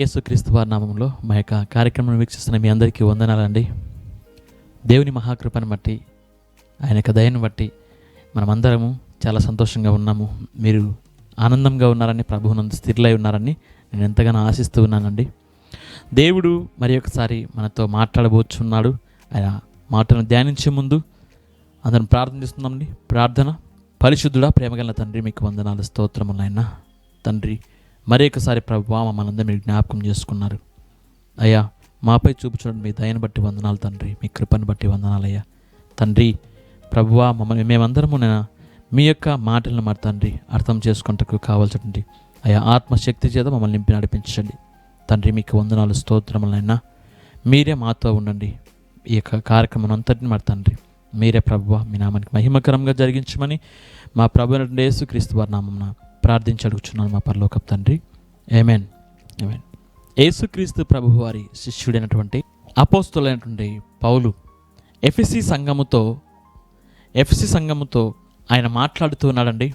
యేసుక్రీస్తు వారి నామంలో మా యొక్క కార్యక్రమం వీక్షిస్తున్న మీ అందరికీ వందనాలండి. దేవుని మహాకృపను బట్టి ఆయన యొక్క దయను బట్టి మనమందరము చాలా సంతోషంగా ఉన్నాము. మీరు ఆనందంగా ఉన్నారని ప్రభువునందు స్థిరలై ఉన్నారని నేను ఎంతగానో ఆశిస్తూ ఉన్నానండి. దేవుడు మరి ఒకసారి మనతో మాట్లాడబోచున్నాడు. ఆయన మాటను ధ్యానించే ముందు అందరం ప్రార్థన చేస్తున్నామండి. ప్రార్థన పరిశుద్ధుడా ప్రేమగల తండ్రి మీకు వందనాలు స్తోత్రములు తండ్రి మరొకసారి ఒకసారి ప్రభు మమ్మల్ని మీరు జ్ఞాపకం చేసుకున్నారు. అయ్యా మాపై చూపుచున్న మీ దయను బట్టి వందనాలు తండ్రి. మీ కృపను బట్టి వందనాలయ్యా తండ్రి ప్రభువా మమ్మల్ని మేమందరము నేను మీ యొక్క మాటలను మరి తండ్రి అర్థం చేసుకుంటకు కావాల్సినటువంటి అయా ఆత్మశక్తి చేత మమ్మల్ని నింపి నడిపించండి. తండ్రి మీకు వందనాలు స్తోత్రములైనా మీరే మాతో ఉండండి. ఈ యొక్క కార్యక్రమం అంతటిని మరి తండ్రి. మీరే ప్రభువ మీ నామానికి మహిమకరంగా జరిగించమని మా ప్రభు అయినటువంటి యేసుక్రీస్తు వారి నామమున ప్రార్థించి అడుగుచున్నాను మా పరలోకపు తండ్రి. ఏమేన్ ఏమేన్ యేసుక్రీస్తు ప్రభువారి శిష్యుడైనటువంటి అపోస్తులైనటువంటి పౌలు ఎఫ్ఎసి సంఘముతో ఎఫ్సి సంఘముతో ఆయన మాట్లాడుతూ ఉన్నాడండి.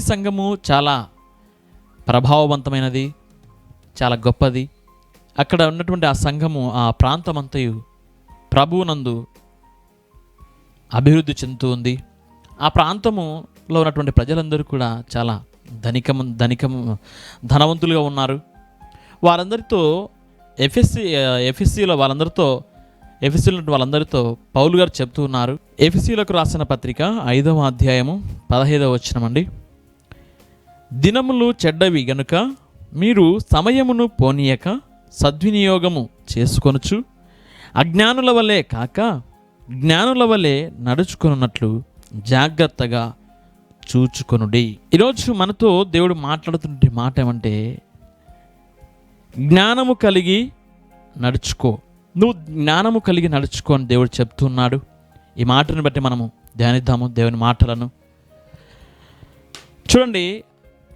సంఘము చాలా ప్రభావవంతమైనది చాలా గొప్పది. అక్కడ ఉన్నటువంటి ఆ సంఘము ఆ ప్రాంతమంతయు ప్రభువునందు అభివృద్ధి చెందుతూ ఉంది. ఆ ప్రాంతము లో ఉన్నటువంటి ప్రజలందరూ కూడా చాలా ధనికం ధనికం ధనవంతులుగా ఉన్నారు. వారందరితో ఎఫ్ఎస్సి ఎఫ్ఎస్సిలో వాళ్ళందరితో ఎఫ్ఎస్సీలో వాళ్ళందరితో పౌలు గారు చెప్తూ ఉన్నారు. ఎఫ్ఎస్సీలకు రాసిన పత్రిక ఐదవ అధ్యాయము పదహైదవ వచ్చినమండి దినములు చెడ్డవి గనుక మీరు సమయమును పోనీయక సద్వినియోగము చేసుకొనుచు అజ్ఞానుల వలె కాక జ్ఞానుల వలె నడుచుకున్నట్లు జాగ్రత్తగా చూచుకొనుడి. ఈరోజు మనతో దేవుడు మాట్లాడుతున్న మాట ఏమంటే జ్ఞానము కలిగి నడుచుకో. నువ్వు జ్ఞానము కలిగి నడుచుకో అని దేవుడు చెప్తున్నాడు. ఈ మాటను బట్టి మనము ధ్యానిద్దాము దేవుని మాటలను. చూడండి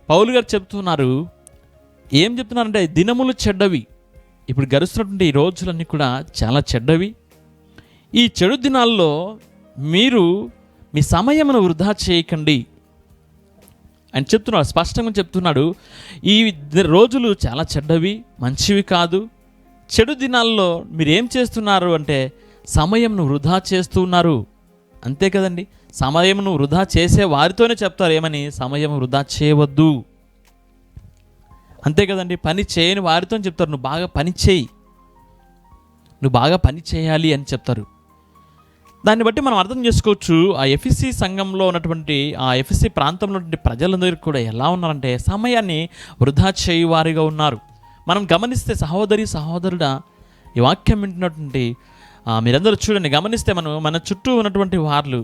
పౌలు గారు చెప్తున్నారు ఏం చెప్తున్నారంటే దినములు చెడ్డవి. ఇప్పుడు గడుస్తున్నటువంటి ఈ రోజులన్నీ కూడా చాలా చెడ్డవి. ఈ చెడు దినాల్లో మీరు మీ సమయమును వృధా చేయకండి. అని చెప్తున్నాడు స్పష్టంగా చెప్తున్నాడు ఈ రోజులు చాలా చెడ్డవి మంచివి కాదు. చెడు దినాల్లో మీరు ఏం చేస్తున్నారు అంటే సమయంను వృధా చేస్తున్నారు అంతే కదండి. సమయంను వృధా చేసే వారితోనే చెప్తారు ఏమని? సమయం వృధా చేయవద్దు. అంతే కదండి. పని చేయని వారితో చెప్తారు నువ్వు బాగా పని చేయి. నువ్వు బాగా పని చేయాలి అని చెప్తారు. దాన్ని బట్టి మనం అర్థం చేసుకోవచ్చు ఆ ఎఫ్ఎస్సి సంఘంలో ఉన్నటువంటి ఆ ఎఫ్ఎస్సి ప్రాంతంలో ఉన్నటువంటి ప్రజలందరూ కూడా ఎలా ఉన్నారంటే సమయాన్ని వృధా చేయువారిగా ఉన్నారు. మనం గమనిస్తే సహోదరి సహోదరుడా ఈ వాక్యం వింటున్నటువంటి మీరందరూ చూడండి గమనిస్తే మనం మన చుట్టూ ఉన్నటువంటి వాళ్ళు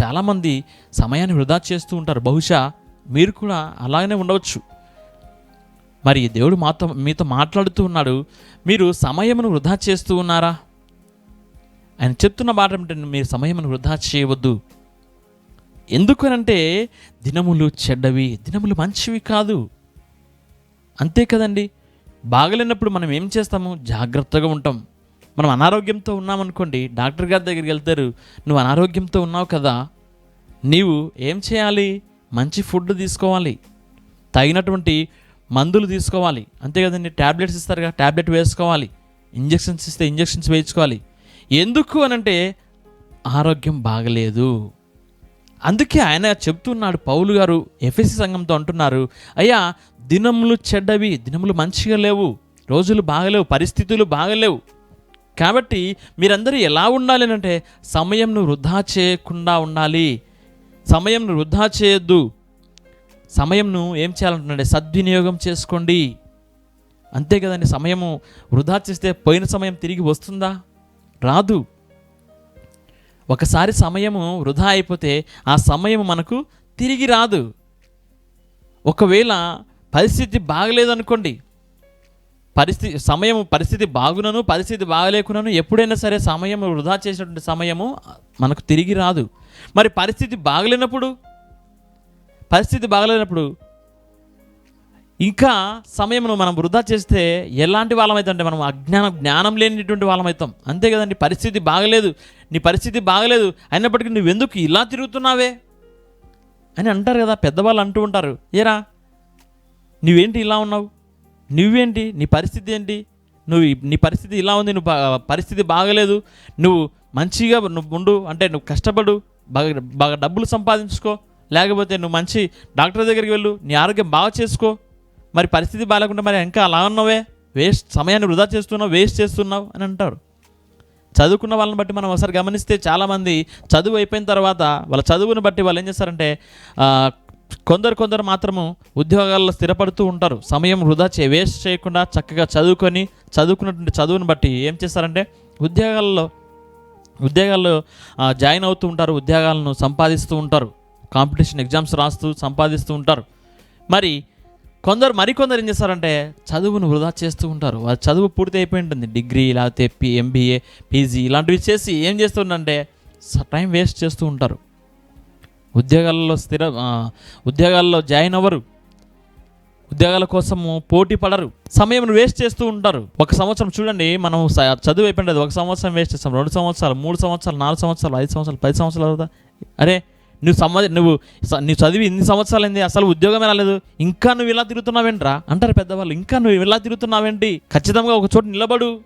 చాలామంది సమయాన్ని వృధా చేస్తూ ఉంటారు. బహుశా మీరు కూడా అలాగనే ఉండవచ్చు. మరి దేవుడు మాతో మీతో మాట్లాడుతూ ఉన్నాడు. మీరు సమయమును వృధా చేస్తూ ఉన్నారా? ఆయన చెప్తున్న మాట ఏమిటంటే మీరు సమయం వృధా చేయవద్దు. ఎందుకనంటే దినములు చెడ్డవి దినములు మంచివి కాదు. అంతే కదండి. బాగలేనప్పుడు మనం ఏం చేస్తాము? జాగ్రత్తగా ఉంటాం. మనం అనారోగ్యంతో ఉన్నామనుకోండి డాక్టర్ గారి దగ్గరికి వెళ్తారు నువ్వు అనారోగ్యంతో ఉన్నావు కదా. నీవు ఏం చేయాలి? మంచి ఫుడ్ తీసుకోవాలి. తగినటువంటి మందులు తీసుకోవాలి. అంతే కదండి. ట్యాబ్లెట్స్ ఇస్తారు కదా ట్యాబ్లెట్ వేసుకోవాలి. ఇంజెక్షన్స్ ఇస్తే ఇంజెక్షన్స్ వేయించుకోవాలి. ఎందుకు అనంటే ఆరోగ్యం బాగలేదు. అందుకే ఆయన చెప్తున్నాడు పౌలు గారు ఎఫ్ఎస్సి సంఘంతో అంటున్నారు అయ్యా దినములు చెడ్డవి దినములు మంచిగా లేవు రోజులు బాగలేవు పరిస్థితులు బాగలేవు. కాబట్టి మీరందరూ ఎలా ఉండాలి అంటే సమయంను వృధా చేయకుండా ఉండాలి. సమయంను వృధా చేయొద్దు. సమయంను ఏం చేయాలంటున్నాడు సద్వినియోగం చేసుకోండి. అంతే కదండి సమయము వృధా చేస్తే పోయిన సమయం తిరిగి వస్తుందా? రాదు. ఒకసారి సమయము వృధా అయిపోతే ఆ సమయం మనకు తిరిగి రాదు. ఒకవేళ పరిస్థితి బాగలేదనుకోండి పరిస్థితి సమయం పరిస్థితి బాగునను పరిస్థితి బాగలేకునను ఎప్పుడైనా సరే సమయం వృధా చేసినటువంటి సమయము మనకు తిరిగి రాదు. మరి పరిస్థితి బాగలేనప్పుడు పరిస్థితి బాగలేనప్పుడు ఇంకా సమయంను మనం వృధా చేస్తే ఎలాంటి వాళ్ళమైతుంటే మనం అజ్ఞానం జ్ఞానం లేనిటువంటి వాళ్ళమవుతాం అంతే కదండి పరిస్థితి బాగలేదు. నీ పరిస్థితి బాగలేదు. అయినప్పటికీ నువ్వెందుకు ఇలా తిరుగుతున్నావే? అని అంటారు కదా పెద్దవాళ్ళు అంటూ ఉంటారు. ఏరా నువ్వేంటి ఇలా ఉన్నావు? నువ్వేంటి? నీ పరిస్థితి ఏంటి? నువ్వు నీ పరిస్థితి ఇలా ఉంది నువ్వు పరిస్థితి బాగలేదు. నువ్వు మంచిగా నువ్వు ఉండు అంటే నువ్వు కష్టపడు బాగా బాగా డబ్బులు సంపాదించుకో. లేకపోతే నువ్వు మంచి డాక్టర్ దగ్గరికి వెళ్ళు నీ ఆరోగ్యం బాగా చేసుకో. మరి పరిస్థితి బాగాలేకుండా మరి ఇంకా అలా ఉన్నావే? వేస్ట్ సమయాన్ని వృధా చేస్తున్నావు వేస్ట్ చేస్తున్నావు అని అంటారు. చదువుకున్న వాళ్ళని బట్టి మనం ఒకసారి గమనిస్తే చాలామంది చదువు అయిపోయిన తర్వాత వాళ్ళ చదువుని బట్టి వాళ్ళు ఏం చేస్తారంటే కొందరు కొందరు మాత్రము ఉద్యోగాల్లో స్థిరపడుతూ ఉంటారు. సమయం వృధా చే వేస్ట్ చేయకుండా చక్కగా చదువుకొని చదువుకున్నటువంటి చదువుని బట్టి ఏం చేస్తారంటే ఉద్యోగాల్లో ఉద్యోగాల్లో జాయిన్ అవుతూ ఉంటారు ఉద్యోగాలను సంపాదిస్తూ ఉంటారు. కాంపిటీషన్ ఎగ్జామ్స్ రాస్తూ సంపాదిస్తూ ఉంటారు. మరి కొందరు మరికొందరు ఏం చేస్తారంటే చదువును వృధా చేస్తూ ఉంటారు. వాళ్ళ చదువు పూర్తి అయిపోయి ఉంటుంది. డిగ్రీ లేకపోతే పి ఎంబీఏ పీజీ ఇలాంటివి చేసి ఏం చేస్తుందంటే టైం వేస్ట్ చేస్తూ ఉంటారు. ఉద్యోగాల్లో స్థిర ఉద్యోగాల్లో జాయిన్ అవ్వరు. ఉద్యోగాల కోసము పోటీ పడరు. సమయం వేస్ట్ చేస్తూ ఉంటారు. ఒక సంవత్సరం చూడండి మనం చదువు అయిపోయింది ఒక సంవత్సరం వేస్ట్ చేస్తాం. రెండు సంవత్సరాలు మూడు సంవత్సరాలు నాలుగు సంవత్సరాలు ఐదు సంవత్సరాలు పది సంవత్సరాలు అవుతా అరే నువ్వు సంవ నువ్వు నువ్వు చదివి ఇన్ని సంవత్సరాలు అయింది అసలు ఉద్యోగమే రాలేదు. ఇంకా నువ్వు ఇలా తిరుగుతున్నావేంట్రా? అంటారు పెద్దవాళ్ళు. ఇంకా నువ్వు ఇలా తిరుగుతున్నావేంటి? ఖచ్చితంగా ఒక చోట నిలబడు.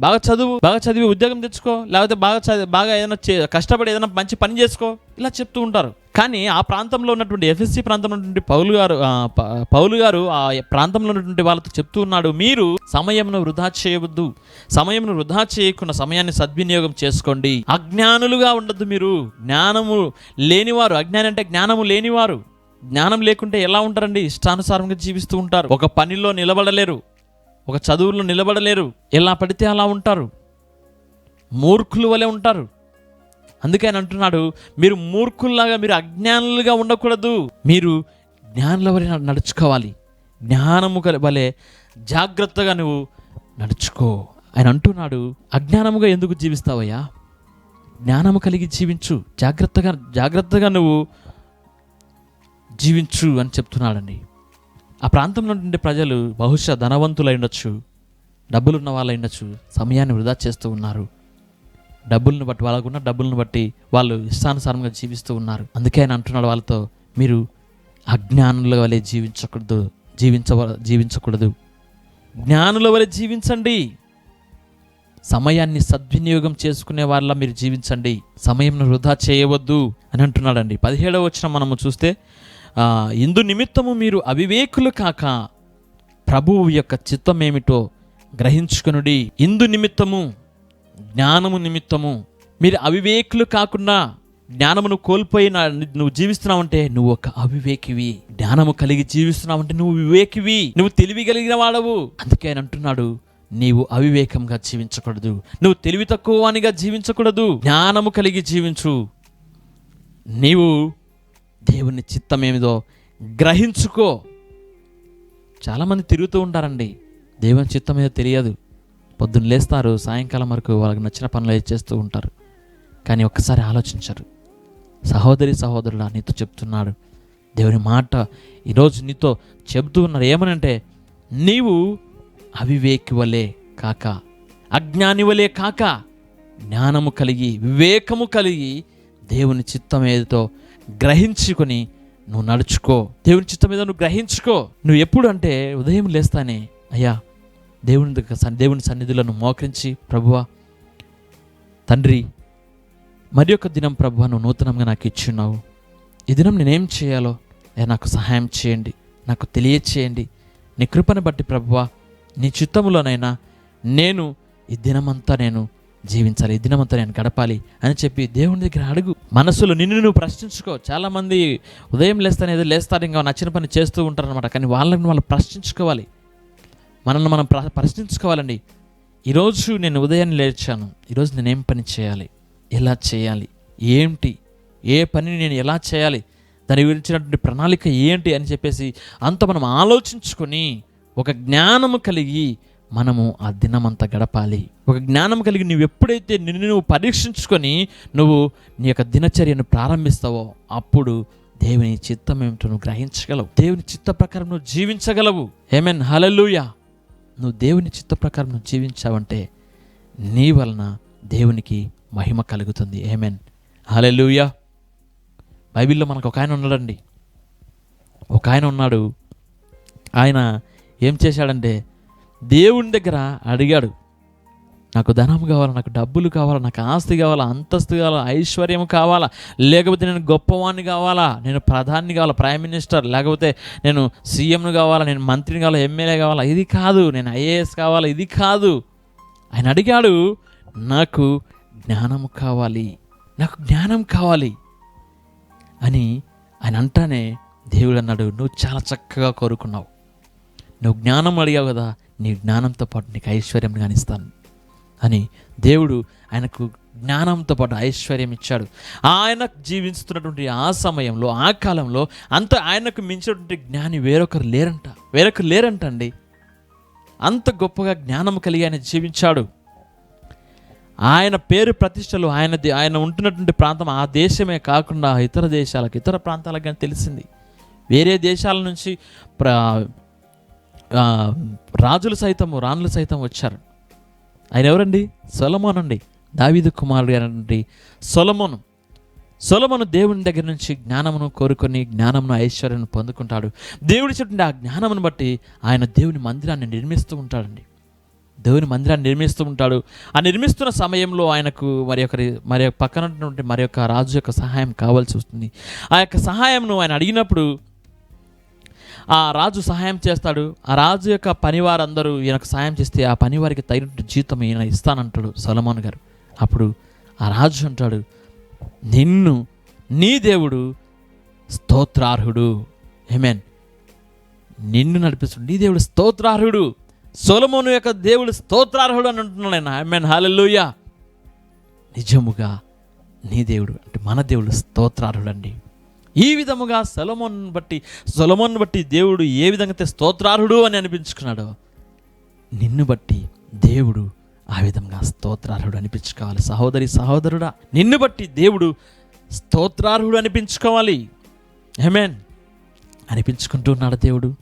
బాగా చదువు బాగా చదివి ఉద్యోగం తెచ్చుకో లేకపోతే బాగా చదివి బాగా ఏదైనా చే- కష్టపడి ఏదైనా మంచి పని చేసుకో ఇలా చెప్తూ ఉంటారు. కానీ ఆ ప్రాంతంలో ఉన్నటువంటి ఎఫ్ఎస్సి ప్రాంతంలో ఉన్నటువంటి పౌలు గారు ఆ, పౌలు గారు ఆ ప్రాంతంలో ఉన్నటువంటి వాళ్ళతో చెప్తూ ఉన్నాడు మీరు సమయంను వృధా చేయవద్దు. సమయంను వృధా చేయకుండా సమయాన్ని సద్వినియోగం చేసుకోండి. అజ్ఞానులుగా ఉండద్దు మీరు. జ్ఞానము లేనివారు అజ్ఞాని అంటే జ్ఞానము లేనివారు. జ్ఞానం లేకుంటే ఎలా ఉంటారండి? ఇష్టానుసారంగా జీవిస్తూ ఉంటారు. ఒక పనిలో నిలబడలేరు. ఒక చదువులో నిలబడలేరు. ఎలా పడితే అలా ఉంటారు. మూర్ఖులు వలె ఉంటారు. అందుకే ఆయన అంటున్నాడు మీరు మూర్ఖుల్లాగా మీరు అజ్ఞానులుగా ఉండకూడదు. మీరు జ్ఞానుల వలె నడుచుకోవాలి. జ్ఞానము వలె జాగ్రత్తగా నువ్వు నడుచుకో. ఆయన అంటున్నాడు అజ్ఞానముగా ఎందుకు జీవిస్తావయ్యా? జ్ఞానము కలిగి జీవించు. జాగ్రత్తగా జాగ్రత్తగా నువ్వు జీవించు అని చెప్తున్నాడండి. ఆ ప్రాంతంలో ఉండే ప్రజలు బహుశా ధనవంతులై ఉండొచ్చు డబ్బులున్న వాళ్ళు ఉండొచ్చు సమయాన్ని వృధా చేస్తూ ఉన్నారు. డబ్బులను బట్టి వాళ్ళకున్న డబ్బులను బట్టి వాళ్ళు ఇష్టానుసారంగా జీవిస్తూ ఉన్నారు. అందుకే ఆయన అంటున్నాడు వాళ్ళతో మీరు అజ్ఞానుల వలె జీవించకూడదు జీవించవ జీవించకూడదు. జ్ఞానుల వలె జీవించండి. సమయాన్ని సద్వినియోగం చేసుకునే వాళ్ళ మీరు జీవించండి. సమయం వృధా చేయవద్దు అని అంటున్నాడండి. పదిహేడవ వచ్చిన మనము చూస్తే ఇందు నిమిత్తము మీరు అవివేకులు కాక ప్రభువు యొక్క చిత్తం ఏమిటో గ్రహించుకొనుడి. ఇందు నిమిత్తము జ్ఞానము నిమిత్తము మీరు అవివేకులు కాకుండా జ్ఞానమును కోల్పోయిన నువ్వు జీవిస్తున్నావంటే నువ్వు ఒక అవివేకివి. జ్ఞానము కలిగి జీవిస్తున్నావంటే నువ్వు వివేకివి. నువ్వు తెలివి కలిగిన వాడవు. అందుకే ఆయన అంటున్నాడు నీవు అవివేకంగా జీవించకూడదు. నువ్వు తెలివి తక్కువ వానిగా జీవించకూడదు. జ్ఞానము కలిగి జీవించు. నీవు దేవుని చిత్తం ఏమిదో గ్రహించుకో. చాలామంది తిరుగుతూ ఉంటారండి. దేవుని చిత్తం ఏదో తెలియదు. పొద్దున్న లేస్తారు సాయంకాలం వరకు వాళ్ళకి నచ్చిన పనులు చేస్తూ ఉంటారు. కానీ ఒక్కసారి ఆలోచించరు. సహోదరి సహోదరుడా నీతో చెప్తున్నాడు. దేవుని మాట ఈరోజు నీతో చెబుతూ ఉన్నారు. ఏమనంటే నీవు అవివేకి వలె కాక అజ్ఞాని వలె కాక జ్ఞానము కలిగి వివేకము కలిగి దేవుని చిత్తం ఏదో గ్రహించుకొని నువ్వు నడుచుకో. దేవుని చిత్తం మీద నువ్వు గ్రహించుకో. నువ్వు ఎప్పుడు అంటే ఉదయం లేస్తానే అయ్యా దేవుని దగ్గర దేవుని సన్నిధులను మోకరించి ప్రభువా తండ్రి మరి యొక్క దినం ప్రభు నువ్వు నూతనంగా నాకు ఇచ్చున్నావు. ఈ దినం నేనేం చేయాలో అయ్యా నాకు సహాయం చేయండి నాకు తెలియచేయండి. నీ కృపను బట్టి ప్రభువా నీ చిత్తములోనైనా నేను ఈ దినమంతా నేను జీవించాలి ఈ దినమంతా నేను గడపాలి అని చెప్పి దేవుని దగ్గర అడుగు. మనసులో నిన్ను నువ్వు ప్రశ్నించుకో. చాలామంది ఉదయం లేస్తాను ఏదో లేస్తారు ఇంకా నచ్చిన పని చేస్తూ ఉంటారు అనమాట కానీ వాళ్ళని వాళ్ళు ప్రశ్నించుకోవాలి. మనల్ని మనం ప్ర ప్రశ్నించుకోవాలండి. ఈరోజు నేను ఉదయం లేచాను. ఈరోజు నేను ఏం పని చేయాలి? ఎలా చేయాలి? ఏంటి? ఏ పనిని నేను ఎలా చేయాలి? దాని గురించినటువంటి ప్రణాళిక ఏంటి అని చెప్పేసి అంత మనం ఆలోచించుకొని ఒక జ్ఞానము కలిగి మనము ఆ దినమంతా గడపాలి. ఒక జ్ఞానం కలిగి నువ్వు ఎప్పుడైతే నిన్ను నువ్వు పరీక్షించుకొని నువ్వు నీ యొక్క దినచర్యను ప్రారంభిస్తావో అప్పుడు దేవుని చిత్తం ఏమిటో నువ్వు గ్రహించగలవు. దేవుని చిత్త ప్రకారం నువ్వు జీవించగలవు. ఏమెన్ హలలుయా నువ్వు దేవుని చిత్త ప్రకారం నువ్వు జీవించావంటే నీ వలన దేవునికి మహిమ కలుగుతుంది. ఏమెన్ హలలుయా బైబిల్లో మనకు ఒక ఆయన ఉన్నాడండి. ఒక ఆయన ఉన్నాడు. ఆయన ఏం చేశాడంటే దేవుని దగ్గర అడిగాడు నాకు ధనం కావాలా? నాకు డబ్బులు కావాలా? నాకు ఆస్తి కావాలా? అంతస్తు కావాలా? ఐశ్వర్యం కావాలా? లేకపోతే నేను గొప్పవాణ్ణి కావాలా? నేను ప్రధాని కావాలా? Prime minister? లేకపోతే నేను సీఎంను కావాలా? నేను మంత్రిని కావాలా? ఎమ్మెల్యే కావాలా? ఇది కాదు. నేను ఐఏఎస్ కావాలా? ఇది కాదు. ఆయన అడిగాడు నాకు జ్ఞానం కావాలి. నాకు జ్ఞానం కావాలి. అని ఆయన అంటానే దేవుడు అన్నాడు నువ్వు చాలా చక్కగా కోరుకున్నావు. నువ్వు జ్ఞానం అడిగావు కదా నీ జ్ఞానంతో పాటు నీకు ఐశ్వర్యం కానిస్తాను అని దేవుడు ఆయనకు జ్ఞానంతో పాటు ఐశ్వర్యం ఇచ్చాడు. ఆయన జీవిస్తున్నటువంటి ఆ సమయంలో ఆ కాలంలో అంత ఆయనకు మించినటువంటి జ్ఞాని వేరొకరు లేరంట. వేరొకరు లేరంట అండి అంత గొప్పగా జ్ఞానం కలిగి ఆయన జీవించాడు. ఆయన పేరు ప్రతిష్టలు ఆయన ఆయన ఉంటున్నటువంటి ప్రాంతం ఆ దేశమే కాకుండా ఇతర దేశాలకు ఇతర ప్రాంతాలకు కానీ తెలిసింది. వేరే దేశాల నుంచి ప్ర రాజులు సైతము రాణులు సైతం వచ్చారు. ఆయన ఎవరండి? సొలమోన్ అండి దావీదు కుమారుడు అయినటువంటి సొలమోను. సొలమను దేవుని దగ్గర నుంచి జ్ఞానమును కోరుకొని జ్ఞానమును ఐశ్వర్యను పొందుకుంటాడు. దేవుడి చెట్టు ఆ జ్ఞానమును బట్టి ఆయన దేవుని మందిరాన్ని నిర్మిస్తూ ఉంటాడండి. దేవుని మందిరాన్ని నిర్మిస్తూ ఉంటాడు. ఆ నిర్మిస్తున్న సమయంలో ఆయనకు మరి ఒకరి మరి ఒక పక్కన మరి యొక్క రాజు యొక్క సహాయం కావాల్సి వస్తుంది. ఆ యొక్క సహాయంను ఆయన అడిగినప్పుడు ఆ రాజు సహాయం చేస్తాడు. ఆ రాజు యొక్క పనివారందరూ ఈయనకు సహాయం చేస్తే ఆ పనివారికి తగినట్టు జీతం ఈయన ఇస్తానంటాడు సలమాన్ గారు. అప్పుడు ఆ రాజు అంటాడు నిన్ను నీ దేవుడు స్తోత్రార్హుడు. హెమెన్ నిన్ను నడిపిస్తుడు నీ దేవుడు స్తోత్రార్హుడు. సొలమోను యొక్క దేవుడు స్తోత్రార్హుడు అని అంటున్నాడు ఆయన. Amen hallelujah. నిజముగా నీ దేవుడు అంటే మన దేవుడు స్తోత్రార్హుడు అండి ఈ విధముగా సొలమోన్ బట్టి సొలమోన్ బట్టి దేవుడు ఏ విధంగా అయితే స్తోత్రార్హుడు అని అనిపించుకున్నాడో నిన్ను బట్టి దేవుడు ఆ విధంగా స్తోత్రార్హుడు అనిపించుకోవాలి. సహోదరి సహోదరుడా నిన్ను బట్టి దేవుడు స్తోత్రార్హుడు అనిపించుకోవాలి. హెమెన్ అనిపించుకుంటున్నాడు దేవుడు?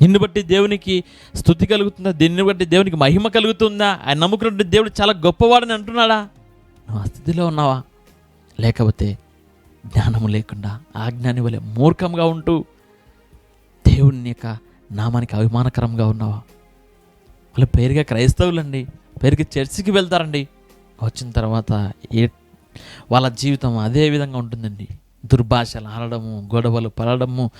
నిన్ను బట్టి దేవునికి స్థుతి కలుగుతుందా? దీన్ని బట్టి దేవునికి మహిమ కలుగుతుందా? ఆయన నమ్ముకున్నట్టు దేవుడు చాలా గొప్పవాడని అంటున్నాడా? నువ్వు ఆ స్థితిలో ఉన్నావా? లేకపోతే జ్ఞానము లేకుండా ఆజ్ఞాని వలె మూర్ఖంగా ఉంటూ దేవుని యొక్క నామానికి అభిమానకరంగా ఉన్నావా? వాళ్ళు పేరుగా క్రైస్తవులండి. పేరుగా చర్చికి వెళ్తారండి. వచ్చిన తర్వాత ఏ వాళ్ళ జీవితం అదే విధంగా ఉంటుందండి. దుర్భాషలు ఆడడము గొడవలు పడడము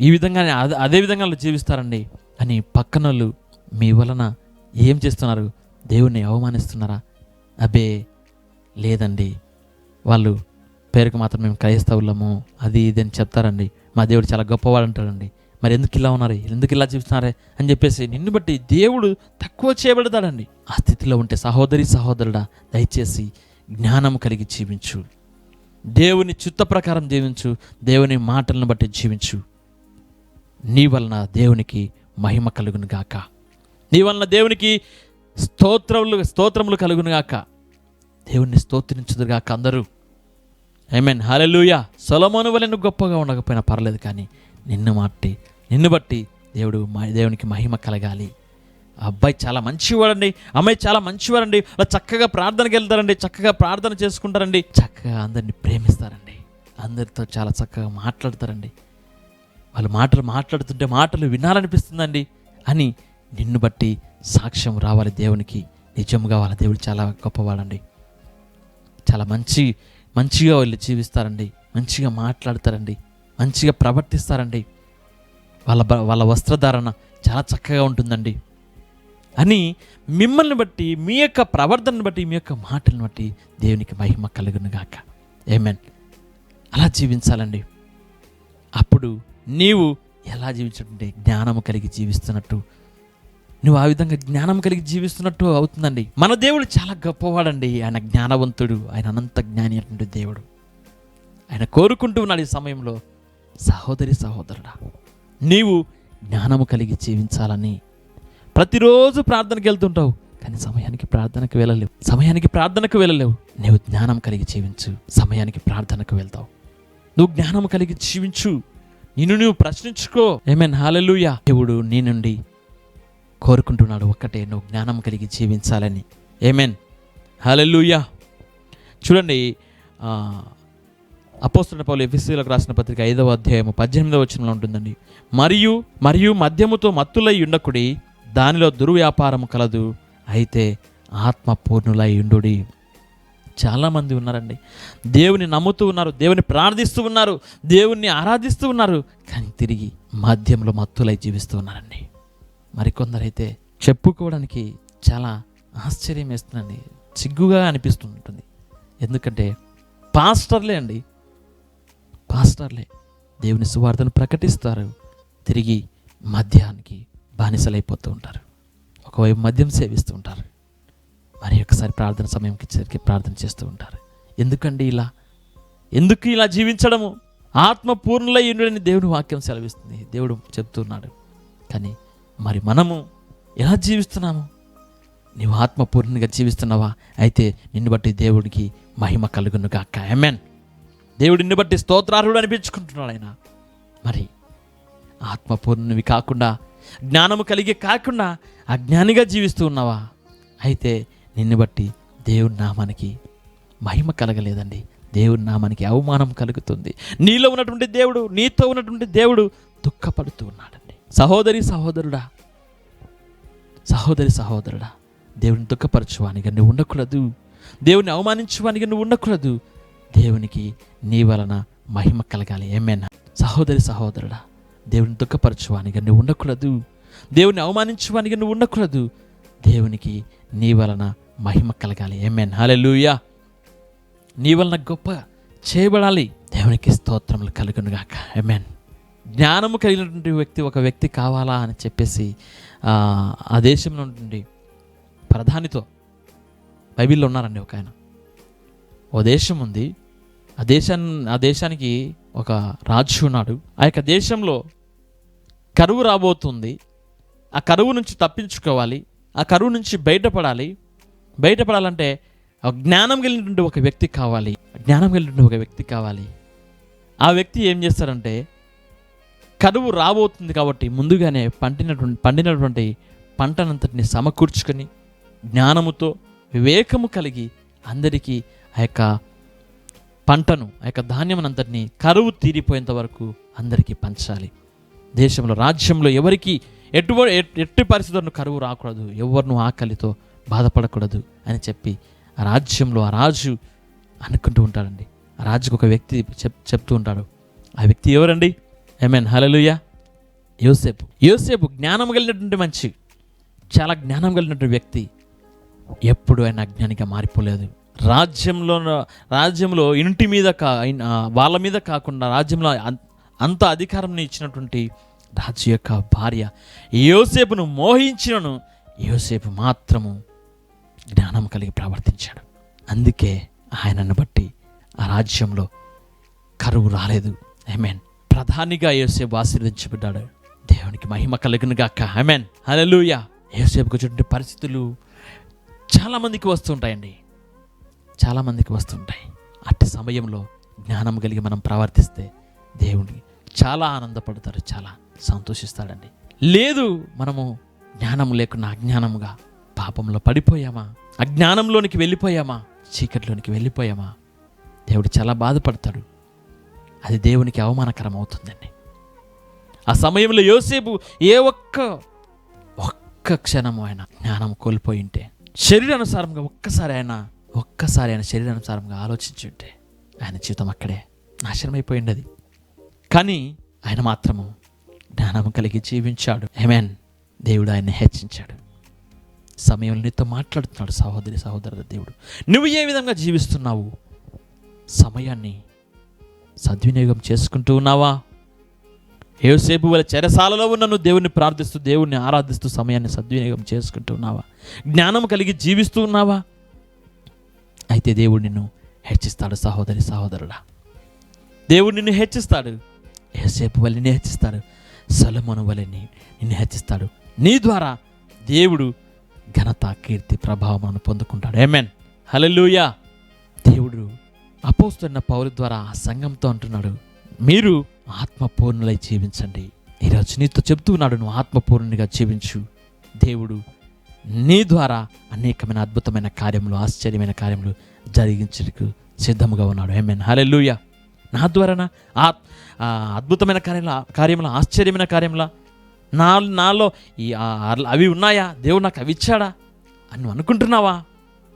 ఈ విధంగా అదే అదే విధంగా వాళ్ళు జీవిస్తారండి. అని పక్కనోళ్ళు మీ వలన ఏం చేస్తున్నారు? దేవుణ్ణి అవమానిస్తున్నారా? అబే లేదండి. వాళ్ళు పేరుకు మాత్రం మేము క్రైస్తవులము అది ఇది అని చెప్తారండి. మా దేవుడు చాలా గొప్పవాడు అంటాడండి. మరి ఎందుకు ఇలా ఉన్నారు? ఎందుకు ఇలా చూస్తున్నారే? అని చెప్పేసి నిన్ను బట్టి దేవుడు తక్కువ చేయబడతాడండి. ఆ స్థితిలో ఉంటే సహోదరి సహోదరుడా దయచేసి జ్ఞానం కలిగి జీవించు. దేవుని చిత్త ప్రకారం జీవించు. దేవుని మాటలను బట్టి జీవించు. నీ వలన దేవునికి మహిమ కలుగును గాక. నీ వలన దేవునికి స్తోత్రములు స్తోత్రములు కలుగును గాక. దేవుణ్ణి స్తోత్రించుదురుగాక అందరూ. ఐమెన్ హల్లెలూయా సొలమోను వలె నువ్వు గొప్పగా ఉండకపోయినా పర్లేదు కానీ నిన్ను మాట్టి నిన్ను బట్టి దేవుడు మా దేవునికి మహిమ కలగాలి. అబ్బాయి చాలా మంచివాడండి. అమ్మాయి చాలా మంచివాడండి. వాళ్ళు చక్కగా ప్రార్థనకి వెళ్తారండి. చక్కగా ప్రార్థన చేసుకుంటారండి. చక్కగా అందరిని ప్రేమిస్తారండి. అందరితో చాలా చక్కగా మాట్లాడతారండి. వాళ్ళు మాటలు మాట్లాడుతుంటే మాటలు వినాలనిపిస్తుందండి. అని నిన్ను బట్టి సాక్ష్యం రావాలి దేవునికి. నిజంగా వాళ్ళ దేవుడు చాలా గొప్పవాడండి. చాలా మంచి మంచిగా వాళ్ళు జీవిస్తారండి. మంచిగా మాట్లాడతారండి. మంచిగా ప్రవర్తిస్తారండి. వాళ్ళ వాళ్ళ వస్త్రధారణ చాలా చక్కగా ఉంటుందండి. అని మిమ్మల్ని బట్టి మీ యొక్క ప్రవర్తనను బట్టి మీ యొక్క మాటలను బట్టి దేవునికి మహిమ కలుగును గాక ఏమెన్ అలా జీవించాలండి. అప్పుడు నీవు ఎలా జీవించుంటే జ్ఞానము కలిగి జీవిస్తున్నట్టు నువ్వు ఆ విధంగా జ్ఞానం కలిగి జీవిస్తున్నట్టు అవుతుందండి. మన దేవుడు చాలా గొప్పవాడండి. ఆయన జ్ఞానవంతుడు. ఆయన అనంత జ్ఞాని అటువంటి దేవుడు. ఆయన కోరుకుంటూ ఉన్నాడు ఈ సమయంలో సహోదరి సహోదరుడా నీవు జ్ఞానము కలిగి జీవించాలని. ప్రతిరోజు ప్రార్థనకి వెళ్తుంటావు కానీ సమయానికి ప్రార్థనకు వెళ్ళలేవు. సమయానికి ప్రార్థనకు వెళ్ళలేవు. నువ్వు జ్ఞానం కలిగి జీవించు. సమయానికి ప్రార్థనకు వెళ్తావు. నువ్వు జ్ఞానం కలిగి జీవించు. నిన్ను నువ్వు ప్రశ్నించుకో. ఏమేన్ హాలెలుయా దేవుడు నీ నుండి కోరుకుంటున్నాడు ఒక్కటే నువ్వు జ్ఞానం కలిగి జీవించాలని. ఏమేన్ హలెల్లుయా చూడండి అపోస్తున్న పౌలు ఎఫ్ఎస్సీలకు రాసిన పత్రిక ఐదవ అధ్యాయము పద్దెనిమిదవ వచనంలో ఉంటుందండి. మరియు మరియు మద్యముతో మత్తులై ఉండకుడి దానిలో దుర్వ్యాపారము కలదు అయితే ఆత్మ పూర్ణులై చాలామంది ఉన్నారండి. దేవుని నమ్ముతూ ఉన్నారు దేవుని ప్రార్థిస్తూ ఉన్నారు దేవుణ్ణి ఆరాధిస్తూ ఉన్నారు కానీ తిరిగి మద్యంలో మత్తులై జీవిస్తూ ఉన్నారండి. మరికొందరైతే చెప్పుకోవడానికి చాలా ఆశ్చర్యం వేస్తుందండి. సిగ్గుగా అనిపిస్తుంటుంది. ఎందుకంటే పాస్టర్లే అండి. పాస్టర్లే. దేవుని సువార్తను ప్రకటిస్తారు. తిరిగి మద్యానికి బానిసలైపోతూ ఉంటారు. ఒకవైపు మద్యం సేవిస్తూ ఉంటారు. మరి ఒకసారి ప్రార్థన సమయంకి ఇచ్చేసరికి ప్రార్థన చేస్తూ ఉంటారు. ఎందుకండి ఇలా? ఎందుకు ఇలా జీవించడము? ఆత్మ పూర్ణులై దేవుని వాక్యం సెలవిస్తుంది. దేవుడు చెప్తున్నాడు. కానీ మరి మనము ఎలా జీవిస్తున్నాము? నీవు ఆత్మపూర్ణంగా జీవిస్తున్నావా? అయితే నిన్ను బట్టి దేవుడికి మహిమ కలుగును గాక ఎమెన్ దేవుడిని బట్టి స్తోత్రార్హుడు అనిపించుకుంటున్నాడు ఆయన. మరి ఆత్మపూర్ణవి కాకుండా జ్ఞానము కలిగి కాకుండా అజ్ఞానిగా జీవిస్తూ ఉన్నావా? అయితే నిన్ను బట్టి దేవుడి నామానికి మహిమ కలగలేదండి. దేవుడి నామానికి అవమానం కలుగుతుంది. నీలో ఉన్నటువంటి దేవుడు నీతో ఉన్నటువంటి దేవుడు దుఃఖపడుతూ ఉన్నాడు. సహోదరి సహోదరుడా సహోదరి సహోదరుడా దేవుని దుఃఖపరచువానిగా నువ్వు ఉండకూడదు. దేవుని అవమానించువానిగా నువ్వు ఉండకూడదు. దేవునికి నీ వలన మహిమ కలగాలి. ఏమైనా సహోదరి సహోదరుడా దేవుని దుఃఖపరచువానిగా నువ్వు ఉండకూడదు. దేవుని అవమానించువానిగా నువ్వు ఉండకూడదు. దేవునికి నీ వలన మహిమ కలగాలి. ఏమేన్ హల్లెలూయా నీ వలన గొప్ప చేయబడాలి. దేవునికి స్తోత్రములు కలుగునుగాక. ఏమేన్ జ్ఞానము కలిగినటువంటి వ్యక్తి ఒక వ్యక్తి కావాలా అని చెప్పేసి ఆ, దేశంలో నుండి ప్రధానితో బైబిల్లో ఉన్నారండి ఒక ఆయన. ఓ దేశం ఉంది. ఆ దేశాన్ని ఆ దేశానికి ఒక రాజు ఉన్నాడు. ఆ యొక్క దేశంలో కరువు రాబోతుంది. ఆ కరువు నుంచి తప్పించుకోవాలి. ఆ కరువు నుంచి బయటపడాలి. బయటపడాలంటే ఆ జ్ఞానం కలిగినటువంటి ఒక వ్యక్తి కావాలి. జ్ఞానం కలిగినటువంటి ఒక వ్యక్తి కావాలి. ఆ వ్యక్తి ఏం చేస్తారంటే కరువు రాబోతుంది కాబట్టి ముందుగానే పండినటువంటి పండినటువంటి పంటనంతటిని సమకూర్చుకొని జ్ఞానముతో వివేకము కలిగి అందరికీ ఆ యొక్క పంటను ఆ యొక్క ధాన్యమునంతటిని కరువు తీరిపోయేంత వరకు అందరికీ పంచాలి. దేశంలో రాజ్యంలో ఎవరికి ఎటు ఎట్టి పరిస్థితులను కరువు రాకూడదు. ఎవరిను ఆకలితో బాధపడకూడదు అని చెప్పి ఆ రాజ్యంలో ఆ రాజు అనుకుంటూ ఉంటాడండి. ఆ రాజుకు ఒక వ్యక్తి చెప్ చెప్తూ ఉంటాడు. ఆ వ్యక్తి ఎవరండి? ఏమేన్ హలలుయా యోసేపు యోసేపు జ్ఞానం కలిగినటువంటి మంచి. చాలా జ్ఞానం కలిగినటువంటి వ్యక్తి. ఎప్పుడు ఆయన అజ్ఞానిగా మారిపోలేదు. రాజ్యంలో రాజ్యంలో ఇంటి మీద కా వాళ్ళ మీద కాకుండా రాజ్యంలో అంత అధికారం ఇచ్చినటువంటి రాజు యొక్క భార్య యోసేపును మోహించినను యోసేపు మాత్రము జ్ఞానం కలిగి ప్రవర్తించాడు. అందుకే ఆయనను బట్టి ఆ రాజ్యంలో కరువు రాలేదు. ఐమెన్ ప్రధానిగా యోసేపు ఆశీర్వదించబడ్డాడు. దేవునికి మహిమ కలుగును గాక. ఐమెన్ హల్లెలూయా యోసేపుకు వచ్చినటువంటి పరిస్థితులు చాలామందికి వస్తుంటాయండి. చాలామందికి వస్తుంటాయి. అట్టి సమయంలో జ్ఞానం కలిగి మనం ప్రవర్తిస్తే దేవుని చాలా ఆనందపడతారు చాలా సంతోషిస్తాడండి. లేదు మనము జ్ఞానం లేకుండా అజ్ఞానముగా పాపంలో పడిపోయామా? అజ్ఞానంలోనికి వెళ్ళిపోయామా? చీకట్లోనికి వెళ్ళిపోయామా? దేవుడు చాలా బాధపడతాడు. అది దేవునికి అవమానకరం అవుతుందండి ఆ సమయంలో యోసేపు ఏ ఒక్క ఒక్క క్షణము ఆయన జ్ఞానం కోల్పోయి ఉంటే శరీరానుసారంగా ఒక్కసారి ఆయన ఒక్కసారి ఆయన శరీరానుసారంగా ఆలోచించి ఉంటే ఆయన జీవితం అక్కడే నాశనమైపోయింది అది కానీ ఆయన మాత్రము జ్ఞానం కలిగి జీవించాడు. ఏమేన్ దేవుడు ఆయన్ని హెచ్చించాడు. సమయంలో నీతో మాట్లాడుతున్నాడు సహోదరి సహోదరుల దేవుడు. నువ్వు ఏ విధంగా జీవిస్తున్నావు? సమయాన్ని సద్వినియోగం చేసుకుంటూ ఉన్నావా? ఏసేపు వల్ల చెరసాలలో ఉన్న నువ్వు దేవుణ్ణి ప్రార్థిస్తూ దేవుణ్ణి ఆరాధిస్తూ సమయాన్ని సద్వినియోగం చేసుకుంటూ ఉన్నావా? జ్ఞానం కలిగి జీవిస్తూ ఉన్నావా? అయితే దేవుడు నిన్ను హెచ్చిస్తాడు సహోదరి సహోదరుడా. దేవుడు నిన్ను హెచ్చిస్తాడు. ఏసేపు వల్ల నిన్ను హెచ్చిస్తాడు. సలమను వల్ల నిన్ను హెచ్చిస్తాడు. నీ ద్వారా దేవుడు ఘనత కీర్తి ప్రభావం పొందుకుంటాడు. ఏమెన్ హల్లెలూయా దేవుడు అపోస్తున్న పౌరు ద్వారా ఆ సంఘంతో అంటున్నాడు మీరు ఆత్మపూర్ణులై జీవించండి. ఈరోజు నీతో చెప్తూ ఉన్నాడు నువ్వు ఆత్మపూర్ణునిగా జీవించు. దేవుడు నీ ద్వారా అనేకమైన అద్భుతమైన కార్యములు ఆశ్చర్యమైన కార్యములు జరిగించడానికి సిద్ధముగా ఉన్నాడు. ఏమెన్ లూయ నా ద్వారానా? ఆత్ ఆ అద్భుతమైన కార్యముల కార్యముల ఆశ్చర్యమైన కార్యముల నా నాలో ఈ అవి ఉన్నాయా? దేవుడు నాకు అవి ఇచ్చాడా? అని నువ్వు అనుకుంటున్నావా?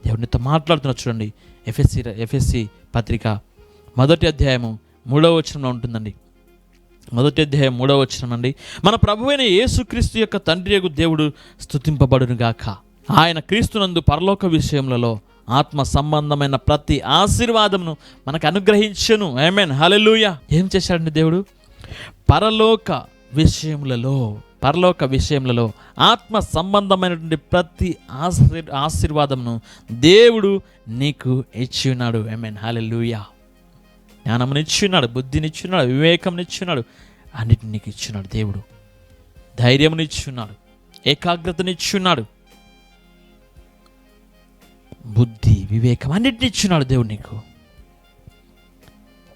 దేవునితో మాట్లాడుతున్నా చూడండి. ఎఫ్ఎస్సి ఎఫ్ఎస్సి పత్రిక. మొదటి అధ్యాయము మూడవ వచనంలో ఉంటుందండి. మొదటి అధ్యాయం మూడవ వచనం అండి. మన ప్రభువైన యేసుక్రీస్తు యొక్క తండ్రి యొక్క దేవుడు స్తుతింపబడును గాక ఆయన క్రీస్తునందు పరలోక విషయములలో ఆత్మ సంబంధమైన ప్రతి ఆశీర్వాదమును మనకు అనుగ్రహించను. ఐమెన్ హలెలుయ ఏం చేశాడండి దేవుడు? పరలోక విషయములలో పరలోక విషయములలో ఆత్మ సంబంధమైనటువంటి ప్రతి ఆశీ ఆశీర్వాదమును దేవుడు నీకు ఇచ్చి ఉన్నాడు ఐమెన్ హల్లెలూయా జ్ఞానమునిచ్చున్నాడు బుద్ధినిచ్చున్నాడు వివేకంనిచ్చున్నాడు అన్నిటిని నీకు ఇచ్చున్నాడు దేవుడు. ధైర్యమునిచ్చున్నాడు ఏకాగ్రతనిచ్చున్నాడు బుద్ధి వివేకం అన్నిటిని ఇచ్చున్నాడు దేవుడు నీకు.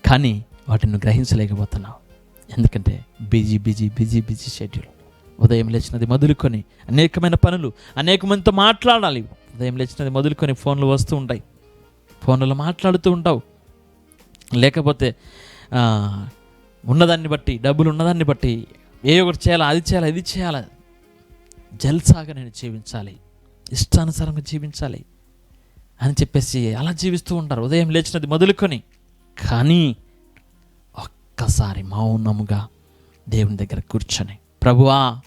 కానీ వాటిని గ్రహించలేకపోతున్నావు. ఎందుకంటే busy busy busy busy schedule. ఉదయం లేచినది మొదలుకొని అనేకమైన పనులు అనేక మందితో మాట్లాడాలి. ఉదయం లేచినది మొదలుకొని ఫోన్లు వస్తూ ఉంటాయి. ఫోన్లలో మాట్లాడుతూ ఉంటావు. లేకపోతే ఉన్నదాన్ని బట్టి డబ్బులు ఉన్నదాన్ని బట్టి ఏ ఒకటి చేయాలా అది చేయాలా ఇది చేయాలా. జల్సాగా నేను జీవించాలి. ఇష్టానుసారంగా జీవించాలి అని చెప్పేసి అలా జీవిస్తూ ఉంటారు. ఉదయం లేచినది మొదలుకొని కానీ ఒక్కసారి మౌనముగా దేవుని దగ్గర కూర్చొని ప్రభువా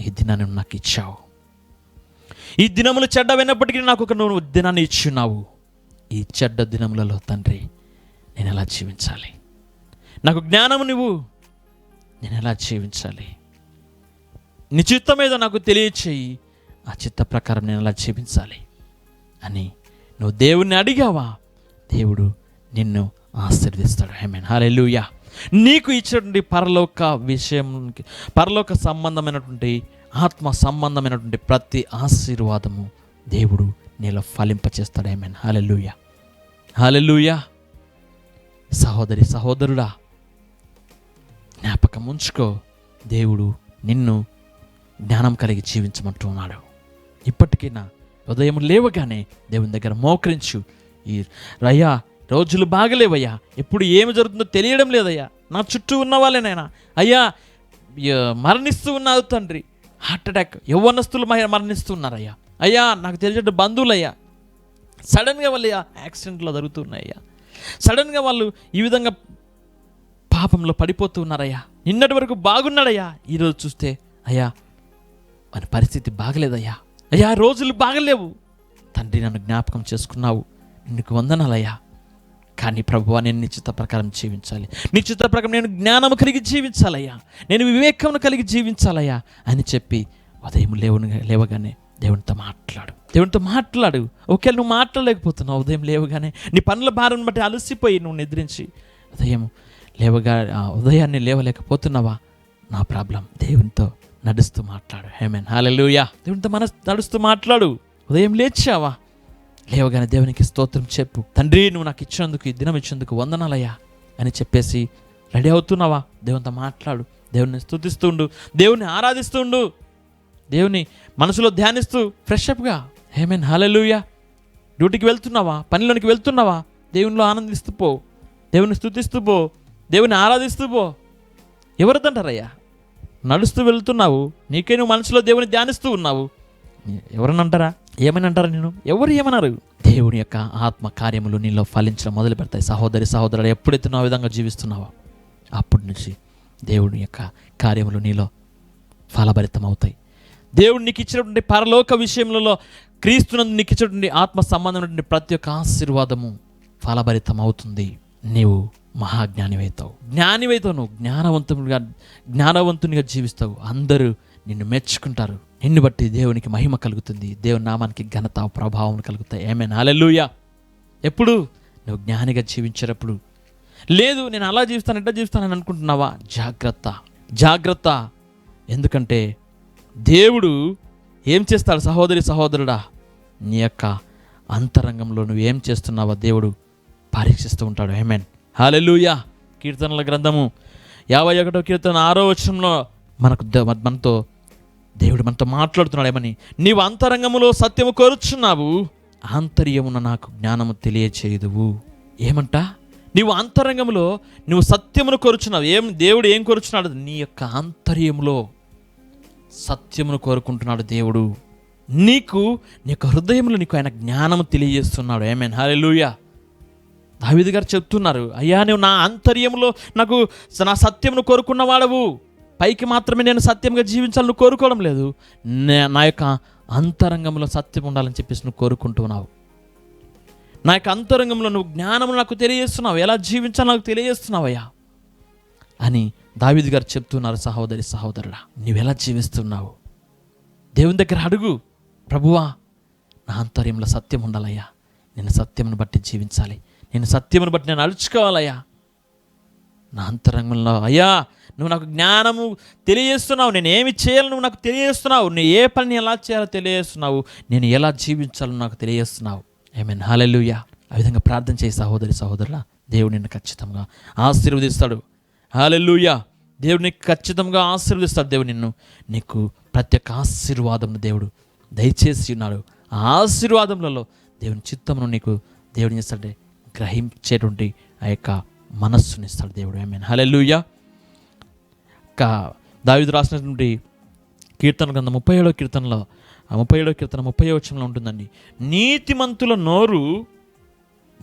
ఈ దినాన్ని నాకు ఇచ్చావు. ఈ దినములు చెడ్డమైనప్పటికీ నాకు ఒక నువ్వు దినాన్ని ఇచ్చున్నావు. ఈ చెడ్డ దినములలో తండ్రి నేను ఎలా జీవించాలి? నాకు జ్ఞానము నువ్వు నేను ఎలా జీవించాలి? నీ చిత్తం ఏదో నాకు తెలియచేయి. ఆ చిత్త ప్రకారం నేను ఎలా జీవించాలి? అని నువ్వు దేవుణ్ణి అడిగావా? దేవుడు నిన్ను ఆశీర్దిస్తాడు హేమన్ హల్లెలూయా నీకు ఇచ్చినటువంటి పరలోక విషయం పరలోక సంబంధమైనటువంటి ఆత్మ సంబంధమైనటువంటి ప్రతి ఆశీర్వాదము దేవుడు నీలో ఫలింపచేస్తాడు. హేమన్ హల్లెలూయా హల్లెలూయా సహోదరి సహోదరుడా జ్ఞాపకం ఉంచుకో. దేవుడు నిన్ను జ్ఞానం కలిగి జీవించమంటున్నాడు ఇప్పటికైనా ఉదయం లేవగానే దేవుని దగ్గర మోకరించు ఈ రయ్యా రోజులు బాగలేవయ్యా. ఎప్పుడు ఏమి జరుగుతుందో తెలియడం లేదయ్యా. నా చుట్టూ ఉన్న వాళ్ళేనైనా అయ్యా మరణిస్తూ ఉన్నారు తండ్రి. Heart attack. యవ్వనస్తులు మరణిస్తున్నారయ్యా మరణిస్తూ ఉన్నారయ్యా. అయ్యా నాకు తెలిసిన బంధువులయ్యా. సడన్గా వాళ్ళు యాక్సిడెంట్లో జరుగుతున్నాయ్యా సడన్గా వాళ్ళు ఈ విధంగా పాపంలో పడిపోతూ ఉన్నారయ్యా. నిన్నటి వరకు బాగున్నాడయ్యా. ఈరోజు చూస్తే అయ్యా మన పరిస్థితి బాగలేదయ్యా. అయ్యా రోజులు బాగలేవు. తండ్రి నన్ను జ్ఞాపకం చేసుకున్నావు. నీకు వందనాలయ్యా. కానీ ప్రభువా నేను నిశ్చిత ప్రకారం జీవించాలి. నిశ్చిత ప్రకారం నేను జ్ఞానము కలిగి జీవించాలయ్యా. నేను వివేకమును కలిగి జీవించాలయ్యా అని చెప్పి ఉదయం లేవును లేవగానే దేవునితో మాట్లాడు. దేవునితో మాట్లాడు. ఒకవేళ నువ్వు మాట్లాడలేకపోతున్నావు ఉదయం లేవగానే నీ పనుల భారం బట్టి అలసిపోయి నువ్వు నిద్రించి ఉదయం లేవగా ఉదయాన్నే లేవలేకపోతున్నావా? నా ప్రాబ్లం దేవునితో నడుస్తూ మాట్లాడు. హేమెన్ హాలెలుయా దేవునితో మన నడుస్తూ మాట్లాడు. ఉదయం లేచావా? లేవగానే దేవునికి స్తోత్రం చెప్పు. తండ్రి నువ్వు నాకు ఇచ్చినందుకు ఈ దినం ఇచ్చినందుకు వందనాలయ్యా అని చెప్పేసి రెడీ అవుతున్నావా? దేవునితో మాట్లాడు. దేవుని స్తుతిస్తుండు. దేవుని ఆరాధిస్తుండు. దేవుని మనసులో ధ్యానిస్తూ ఫ్రెష్ అప్గా హేమెన్ హాలెలుయా డ్యూటీకి వెళ్తున్నావా? పనిలోనికి వెళ్తున్నావా? దేవునిలో ఆనందిస్తూ పో. దేవుని స్థుతిస్తూ పో. దేవుని ఆరాధిస్తూ పో. ఎవరిదంటారయ్యా? నడుస్తూ వెళ్తున్నావు. నీకే నువ్వు మనసులో దేవుని ధ్యానిస్తూ ఉన్నావు. ఎవరని అంటారా ఏమని అంటారా నేను ఎవరు ఏమన్నారు? దేవుని యొక్క ఆత్మ కార్యములు నీలో ఫలించడం మొదలు పెడతాయి. సహోదరి సహోదరుడు ఎప్పుడైతే ఆ విధంగా జీవిస్తున్నావో అప్పటి నుంచి దేవుని యొక్క కార్యములు నీలో ఫలభరితం అవుతాయి దేవుడు నీకు ఇచ్చినటువంటి పరలోక విషయములలో క్రీస్తునందు నీకు ఇచ్చినటువంటి ఆత్మ సంబంధమైనటువంటి ప్రతి ఒక్క ఆశీర్వాదము ఫలభరితం అవుతుంది నీవు మహాజ్ఞానివైతావు. జ్ఞానివైతావు నువ్వు. జ్ఞానవంతునిగా జ్ఞానవంతునిగా జీవిస్తావు. అందరూ నిన్ను మెచ్చుకుంటారు. నిన్ను బట్టి దేవునికి మహిమ కలుగుతుంది. దేవుని నామానికి ఘనత ప్రభావం కలుగుతాయి. ఏమే నాలెల్లుయా ఎప్పుడు? నువ్వు జ్ఞానిగా జీవించేటప్పుడు. లేదు నేను అలా జీవిస్తాను ఎట్లా జీవిస్తానని అనుకుంటున్నావా? జాగ్రత్త. జాగ్రత్త. ఎందుకంటే దేవుడు ఏం చేస్తాడు సహోదరి సహోదరుడా? నీ యొక్క అంతరంగంలో నువ్వు ఏం చేస్తున్నావా? దేవుడు పరీక్షిస్తూ ఉంటాడు. ఏమేన్ హాలెలూయా కీర్తనల గ్రంథము యాభై ఒకటో కీర్తన ఆరో వచనంలో మనకు మనతో దేవుడు మనతో మాట్లాడుతున్నాడు ఏమని నీవు అంతరంగములో సత్యము కోరుచున్నావు ఆంతర్యమున నాకు జ్ఞానము తెలియచేయదువు. ఏమంట? నీవు అంతరంగంలో నువ్వు సత్యమును కోరుచున్నావు. ఏం దేవుడు ఏం కోరుచున్నాడు? నీ యొక్క ఆంతర్యంలో సత్యమును కోరుకుంటున్నాడు దేవుడు. నీకు నీ యొక్క హృదయంలో నీకు ఆయన జ్ఞానము తెలియజేస్తున్నాడు. ఏమేన్ హాలెలూయా దావిది గారు చెప్తున్నారు అయ్యా నువ్వు నా అంతర్యంలో నాకు నా సత్యమును కోరుకున్నవాడవు. పైకి మాత్రమే నేను సత్యంగా జీవించాలని నువ్వు కోరుకోవడం లేదు. నా యొక్క అంతరంగంలో సత్యం ఉండాలని చెప్పేసి నువ్వు కోరుకుంటున్నావు నా యొక్క అంతరంగంలో నువ్వు జ్ఞానము నాకు తెలియజేస్తున్నావు. ఎలా జీవించాలో నాకు తెలియజేస్తున్నావు అయ్యా అని దావిది గారు చెప్తున్నారు సహోదరి సహోదరుడా నువ్వెలా జీవిస్తున్నావు? దేవుని దగ్గర అడుగు. ప్రభువా నా అంతర్యంలో సత్యం ఉండాలయ్యా. నేను సత్యమును బట్టి జీవించాలి. నేను సత్యమును బట్టి నేను అడుచుకోవాలయ్యా నా అంతరంగంలో అయ్యా నువ్వు నాకు జ్ఞానము తెలియజేస్తున్నావు నేను ఏమి చేయాలో నువ్వు నాకు తెలియజేస్తున్నావు నువ్వు ఏ పని ఎలా చేయాలో తెలియజేస్తున్నావు నేను ఎలా జీవించాలో నాకు తెలియజేస్తున్నావు. ఏమైనా హాలెలుయా ఆ విధంగా ప్రార్థన చేయి సహోదరి సహోదరుల దేవుడు నిన్ను ఖచ్చితంగా ఆశీర్వదిస్తాడు. హాలెలుయా దేవుడు నీకు ఖచ్చితంగా ఆశీర్వదిస్తాడు. దేవుడు నిన్ను నీకు ప్రతి ఒక్క ఆశీర్వాదం దేవుడు దయచేసి ఉన్నాడు. ఆ ఆశీర్వాదములలో దేవుని చిత్తమును నీకు దేవుడు ఏం గ్రహించేటువంటి ఆ యొక్క మనస్సునిస్తాడు దేవుడు. ఏమైనా హలెలుయా దావిదు రాసినటువంటి కీర్తన గ్రంథం ముప్పై ఏడో కీర్తనలో ఆ ముప్పై ఏడో కీర్తన ముప్పై వచ్చంలో ఉంటుందండి. నీతిమంతుల నోరు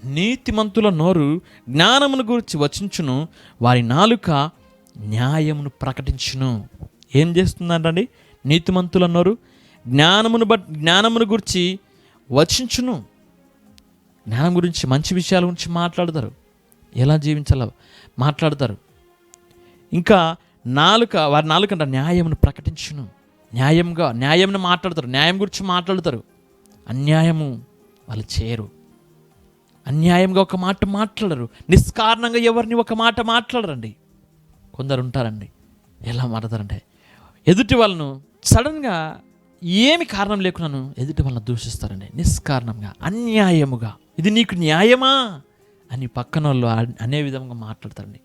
నీతిమంతుల నోరు జ్ఞానమును గురించి వచించును వారి నాలుక న్యాయమును ప్రకటించును. ఏం చేస్తుందంటండి? నీతిమంతుల నోరు జ్ఞానమును బట్ జ్ఞానమును గురించి వచించును. జ్ఞానం గురించి మంచి విషయాల గురించి మాట్లాడతారు. ఎలా జీవించాలో మాట్లాడతారు. ఇంకా నాలుక వారి నాలుక అంట న్యాయమును ప్రకటించును. న్యాయంగా న్యాయంను మాట్లాడతారు. న్యాయం గురించి మాట్లాడతారు. అన్యాయము వాళ్ళు చేయరు. అన్యాయంగా ఒక మాట మాట్లాడరు. నిష్కారణంగా ఎవరిని ఒక మాట మాట్లాడరండి? కొందరు ఉంటారండి ఎలా మాట్లాడతారంటే ఎదుటి వాళ్ళను సడన్గా ఏమి కారణం లేకున్నాను ఎదుటి వాళ్ళని దూషిస్తారండి. నిష్కారణంగా అన్యాయముగా. ఇది నీకు న్యాయమా? అని పక్కన వాళ్ళు అనే విధంగా మాట్లాడతారండి.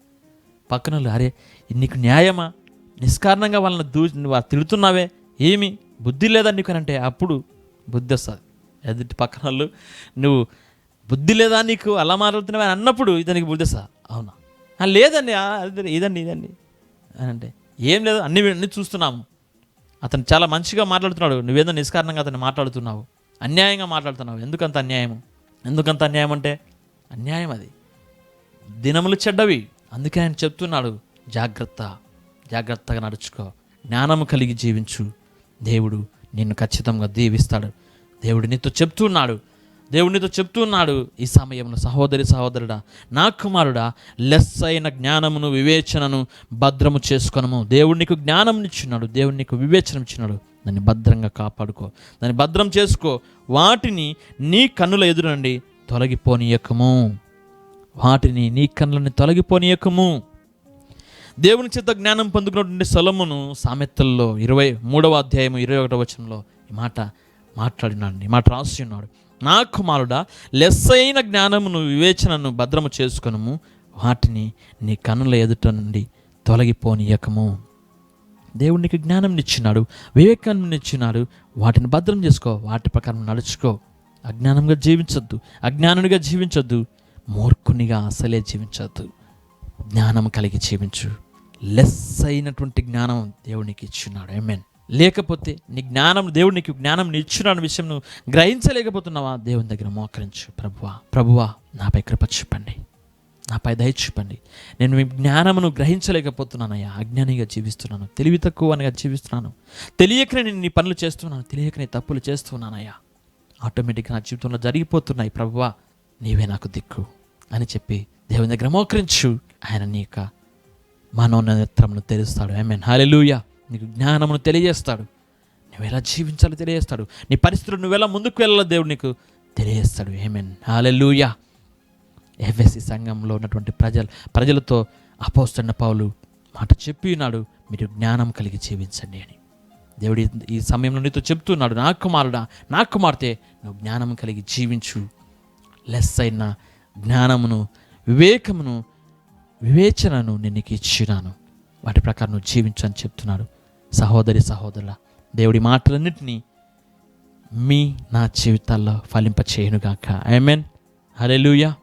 పక్కన వాళ్ళు అరే నీకు న్యాయమా? నిష్కారణంగా వాళ్ళని దూ నువ్వు తిడుతున్నావే? ఏమి? బుద్ధి లేదా నీకు? అని అంటే అప్పుడు బుద్ధి వస్తుంది. ఎదుటి పక్కన వాళ్ళు నువ్వు బుద్ధి లేదా నీకు? అలా మాట్లాడుతున్నావు? అని అన్నప్పుడు ఇతనికి బుద్ధి వస్తుంది. అవునా? లేదండి ఇదండి ఇదండి. అని అంటే ఏం లేదు అన్ని అన్ని చూస్తున్నాము. అతను చాలా మంచిగా మాట్లాడుతున్నాడు. నువ్వేదో నిష్కారణంగా అతను మాట్లాడుతున్నావు. అన్యాయంగా మాట్లాడుతున్నావు. ఎందుకంత అన్యాయం ఎందుకంత అన్యాయం అంటే అన్యాయం అది. దినములు చెడ్డవి. అందుకే ఆయన చెప్తున్నాడు జాగ్రత్త జాగ్రత్తగా నడుచుకో. జ్ఞానము కలిగి జీవించు. దేవుడు నిన్ను ఖచ్చితంగా దీవిస్తాడు. దేవుడు నీతో చెప్తున్నాడు దేవుడు నీతో చెప్తున్నాడు ఈ సమయంలో సహోదరి సహోదరుడా నా కుమారుడా లెస్ అయిన జ్ఞానమును వివేచనను భద్రము చేసుకొనము. దేవుడు నీకు జ్ఞానం ఇచ్చినాడు దేవుడు నీకు వివేచన ఇచ్చినాడు. దాన్ని భద్రంగా కాపాడుకో. దాన్ని భద్రం చేసుకో. వాటిని నీ కన్నుల ఎదురు నుండి తొలగిపోనీయకము. వాటిని నీ కన్నులని తొలగిపోనీయకము. దేవుని చేత జ్ఞానం పొందుకున్నటువంటి సొలమును సామెతల్లో ఇరవై మూడవ అధ్యాయం ఇరవై ఒకటవ వచనంలో ఈ మాట మాట్లాడినాడు ఈ మాట రాసి ఉన్నాడు. నా కుమారుడా లెస్సైన జ్ఞానమును వివేచనను భద్రము చేసుకునము వాటిని నీ కన్నుల ఎదుట నుండి తొలగిపోనీయకము. దేవుడు నీకు జ్ఞానం ఇచ్చినాడు వివేకాన్ని ఇచ్చినాడు వాటిని భద్రం చేసుకో వాటి ప్రకారం నడుచుకో. అజ్ఞానంగా జీవించొద్దు అజ్ఞానునిగా జీవించొద్దు మూర్ఖునిగా అసలే జీవించద్దు జ్ఞానం కలిగి జీవించు. లెస్ అయినటువంటి జ్ఞానం దేవునికి ఇచ్చున్నాడు. ఐమెన్ లేకపోతే నీ జ్ఞానం దేవుడు నీకు జ్ఞానం ఇచ్చున్నాడు విషయం నువ్వు గ్రహించలేకపోతున్నావా? దేవుని దగ్గర మోకరించు ప్రభువా ప్రభువా నాపై కృప చూపండి. నాపై దయ చూపండి. నేను మీ జ్ఞానమును గ్రహించలేకపోతున్నానయ్యా. అజ్ఞానిగా జీవిస్తున్నాను. తెలివి తక్కువగా జీవిస్తున్నాను. తెలియకనే నేను నీ పనులు చేస్తున్నాను. తెలియకనే తప్పులు చేస్తున్నానయ్యా. ఆటోమేటిక్గా నా జీవితంలో జరిగిపోతున్నాయి. ప్రభువా నీవే నాకు దిక్కు. అని చెప్పి దేవుని దగ్గర మోకరించు. ఆయన నీ యొక్క మనోనేత్రమును తెలుస్తాడు ఐ మీన్ హాలెలూయా నీకు జ్ఞానమును తెలియజేస్తాడు. నువ్వు ఎలా జీవించాలో తెలియజేస్తాడు. నీ పరిస్థితులు నువ్వు ఎలా ముందుకు వెళ్ళాలో దేవుడు నీకు తెలియజేస్తాడు. ఏమేన్ హాలెలూయా ఎఫ్ఎస్సి సంఘంలో ఉన్నటువంటి ప్రజలు ప్రజలతో అపోస్తున్న పౌలు మాట చెప్పి ఉన్నాడు. మీరు జ్ఞానం కలిగి జీవించండి అని. దేవుడి ఈ సమయంలో నీతో చెప్తున్నాడు. నా కుమారుడా నా కుమార్తె నువ్వు జ్ఞానం కలిగి జీవించు. లెస్ అయినా జ్ఞానమును వివేకమును వివేచనను నేను నీకు ఇచ్చినాను. వాటి ప్రకారం నువ్వు జీవించని చెప్తున్నాడు. సహోదరి సహోదరుల దేవుడి మాటలన్నింటినీ మీ నా జీవితాల్లో ఫలింపచేయనుగాక. I mean hallelujah